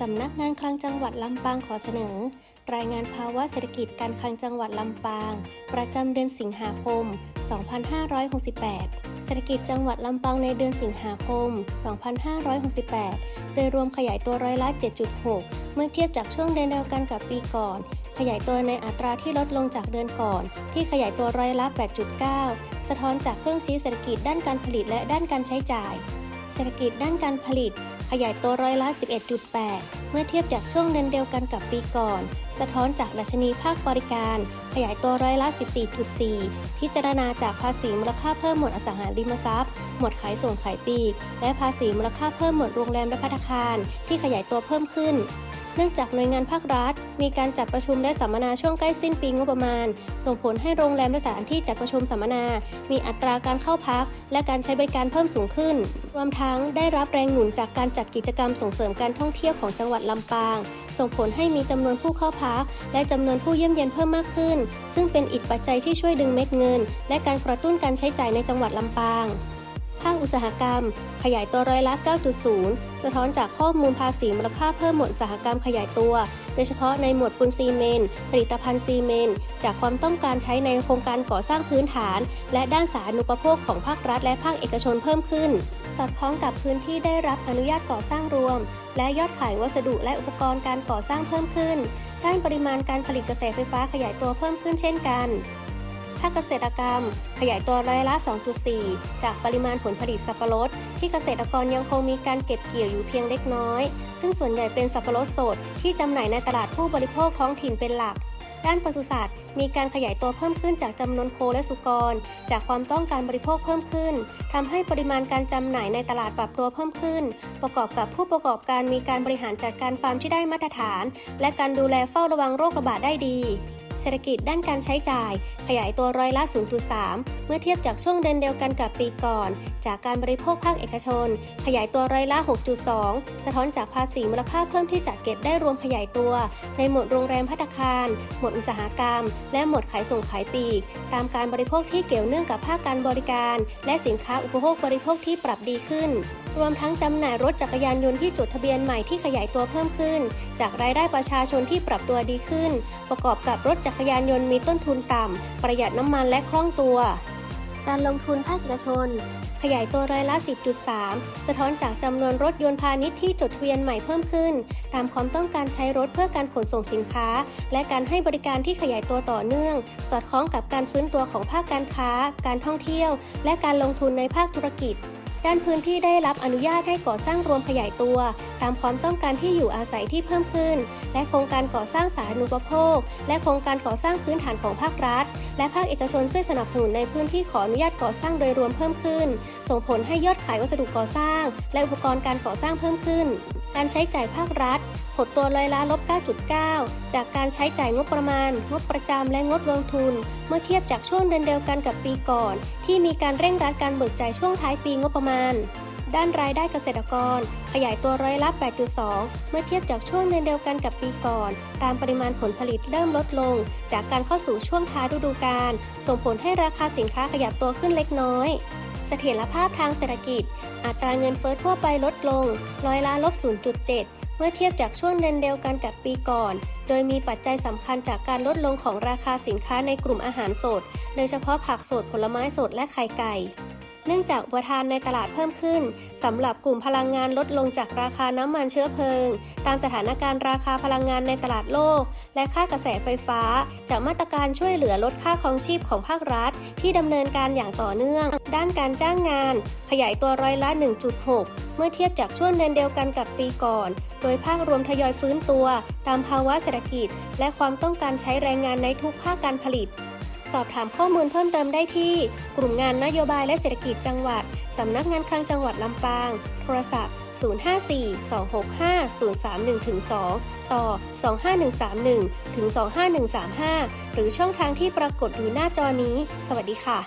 สำนักงานคลังจังหวัดลำปางขอเสนอ รายงานภาวะเศรษฐกิจการคลังจังหวัดลำปาง ประจำเดือนสิงหาคม 2568 เศรษฐกิจจังหวัดลำปางในเดือนสิงหาคม 2568 โดยรวมขยายตัวร้อยละ 7.6 เมื่อเทียบจากช่วงเดือนเดียวกันกับปีก่อน ขยายตัวในอัตราที่ลดลงจากเดือนก่อน ที่ขยายตัวร้อยละ 8.9 สะท้อนจากเครื่องชี้เศรษฐกิจด้านการผลิตและด้านการใช้จ่าย เศรษฐกิจด้านการผลิต ขยายตัวร้อยละ 11.8 เมื่อเทียบจากช่วงเดือนเดียวกันกับปีก่อน สะท้อนจากดัชนีภาคบริการ ขยายตัวร้อยละ 14.4 พิจารณาจากภาษีมูลค่าเพิ่มหมวดอสังหาริมทรัพย์ หมวดขายส่งขายปลีก และภาษีมูลค่าเพิ่มหมวดโรงแรมและพัตตาคาร ที่ขยายตัวเพิ่มขึ้น เนื่องจากหน่วยงานภาครัฐ มีการจัดประชุมและสัมมนาช่วงใกล้สิ้นปีงบประมาณ ส่งผลให้โรงแรมและสถานที่จัดประชุมสัมมนา มีอัตราการเข้าพัก และการใช้บริการเพิ่มสูงขึ้น รวมทั้งได้รับแรงหนุนจากการจัดกิจกรรมส่งเสริมการท่องเที่ยวของจังหวัดลำปาง ส่งผลให้มีจำนวนผู้เข้าพัก และจำนวนผู้เยี่ยมเยียนเพิ่มมากขึ้น ซึ่งเป็นอีกปัจจัยที่ช่วยดึงเม็ดเงิน และการกระตุ้นการใช้จ่ายในจังหวัดลำปาง ตสาหกรรม ขยายตัวร้อยละ 9.0 สะท้อนจากข้อมูลภาษีมูลค่าเพิ่มหมวดอุตสาหกรรมขยายตัว โดยเฉพาะในหมวดปูนซีเมนต์ผลิตภัณฑ์ซีเมนต์จากความต้องการใช้ในโครงการก่อสร้างพื้นฐาน และด้านสาธารณูปโภคของภาครัฐและภาคเอกชนเพิ่มขึ้นสอดคล้องกับพื้นที่ได้รับอนุญาตก่อสร้างรวม และยอดขายวัสดุและอุปกรณ์การก่อสร้างเพิ่มขึ้น ด้านปริมาณการผลิตกระแสไฟฟ้าขยายตัวเพิ่มขึ้นเช่นกัน ภาคเกษตรกรรม ขยายตัวร้อยละ 2.4 จากปริมาณผลผลิตสับปะรด ที่เกษตรกรยังคงมีการเก็บเกี่ยวอยู่เพียงเล็กน้อย ซึ่งส่วนใหญ่เป็นสับปะรดสดที่จำหน่ายในตลาดผู้บริโภคท้องถิ่นเป็นหลักด้านปศุสัตว์มีการขยายตัวเพิ่มขึ้นจากจำนวนโคและสุกร จากความต้องการบริโภคเพิ่มขึ้นทำให้ปริมาณการจำหน่ายในตลาดปรับตัวเพิ่มขึ้น ประกอบกับผู้ประกอบการมีการบริหารจัดการฟาร์มที่ได้มาตรฐาน และการดูแลเฝ้าระวังโรคระบาดได้ดี ศรษฐกิจด้านการใช้จ่าย ขยายตัวร้อยละ 0.3 เมื่อเทียบจากช่วงเดือนเดียวกันกับปีก่อน จากการบริโภคภาคเอกชน ขยายตัวร้อยละ 6.2 สะท้อนจากภาษีมูลค่าเพิ่มที่จัดเก็บได้รวมขยายตัว ในหมวดโรงแรมพัตคาร หมวดอุตสาหกรรม และหมวดขายส่งขายปลีก ตามการบริโภคที่เกี่ยวเนื่องกับภาคการบริการ และสินค้าอุปโภคบริโภคที่ปรับดีขึ้นรวมทั้งจำหน่ายรถจักรยานยนต์ที่จดทะเบียนใหม่ที่ขยายตัวเพิ่มขึ้น จากรายได้ประชาชนที่ปรับตัวดีขึ้น ประกอบกับรถจักรยานยนต์มีต้นทุนต่ำ ประหยัดน้ำมันและคล่องตัว การลงทุนภาคเอกชน ขยายตัวร้อยละ 10.3 สะท้อนจากจำนวนรถยนต์พาณิชย์ที่จดทะเบียนใหม่เพิ่มขึ้น ตามความต้องการใช้รถเพื่อการขนส่งสินค้า และการให้บริการที่ขยายตัวต่อเนื่อง สอดคล้องกับการฟื้นตัวของภาคการค้า การท่องเที่ยว และการลงทุนในภาคธุรกิจ ด้านพื้นที่ได้รับอนุญาตให้ก่อสร้างรวมขยายตัว ตามความต้องการที่อยู่อาศัยที่เพิ่มขึ้น และโครงการก่อสร้างสาธารณูปโภค และโครงการก่อสร้างพื้นฐานของภาครัฐ และภาคเอกชนช่วยสนับสนุนในพื้นที่ขออนุญาตก่อสร้างโดยรวมเพิ่มขึ้น ส่งผลให้ยอดขายวัสดุก่อสร้าง และอุปกรณ์การก่อสร้างเพิ่มขึ้น การใช้จ่ายภาครัฐ หดตัวร้อยละลบ 9.9 จากการใช้จ่ายงบประมาณ งบประจำและงบลงทุน เมื่อเทียบจากช่วงเดือนเดียวกันกับปีก่อน ที่มีการเร่งรัดการเบิกจ่ายช่วงท้ายปีงบประมาณ ด้านรายได้เกษตรกร ขยายตัวร้อยละ 8.2 เมื่อเทียบจากช่วงเดือนเดียวกันกับปีก่อน ตามปริมาณผลผลิตเริ่มลดลง จากการเข้าสู่ช่วงท้ายฤดูกาลส่งผลให้ราคาสินค้าขยับตัวขึ้นเล็กน้อยเสถียรภาพทางเศรษฐกิจ อัตราเงินเฟ้อทั่วไปลดลง ร้อยละลบ 0.7 เมื่อเทียบจากช่วงเดือนเดียวกันกับปีก่อน โดยมีปัจจัยสำคัญจากการลดลงของราคาสินค้าในกลุ่มอาหารสด โดยเฉพาะผักสดผลไม้สดและไข่ไก่ เนื่องจากอุปทานในตลาดเพิ่มขึ้นสำหรับกลุ่มพลังงานลดลงจากราคาน้ำมันเชื้อเพลิง ตามสถานการณ์ราคาพลังงานในตลาดโลก และค่ากระแสไฟฟ้า จากมาตรการช่วยเหลือลดค่าครองชีพของภาครัฐ ที่ดำเนินการอย่างต่อเนื่อง ด้านการจ้างงาน ขยายตัวร้อยละ 1.6 เมื่อเทียบจากช่วงเดือนเดียวกันกับปีก่อน โดยภาครวมทยอยฟื้นตัว ตามภาวะเศรษฐกิจ และความต้องการใช้แรงงานในทุกภาคการผลิต สอบถามข้อมูลเพิ่มเติมได้ที่ กลุ่มงานนโยบายและเศรษฐกิจจังหวัด สำนักงานคลังจังหวัดลำปาง โทรศัพท์ 054-265-031-2 ต่อ 25131 ถึง 25135 หรือช่องทางที่ปรากฏอยู่หน้าจอนี้ สวัสดีค่ะ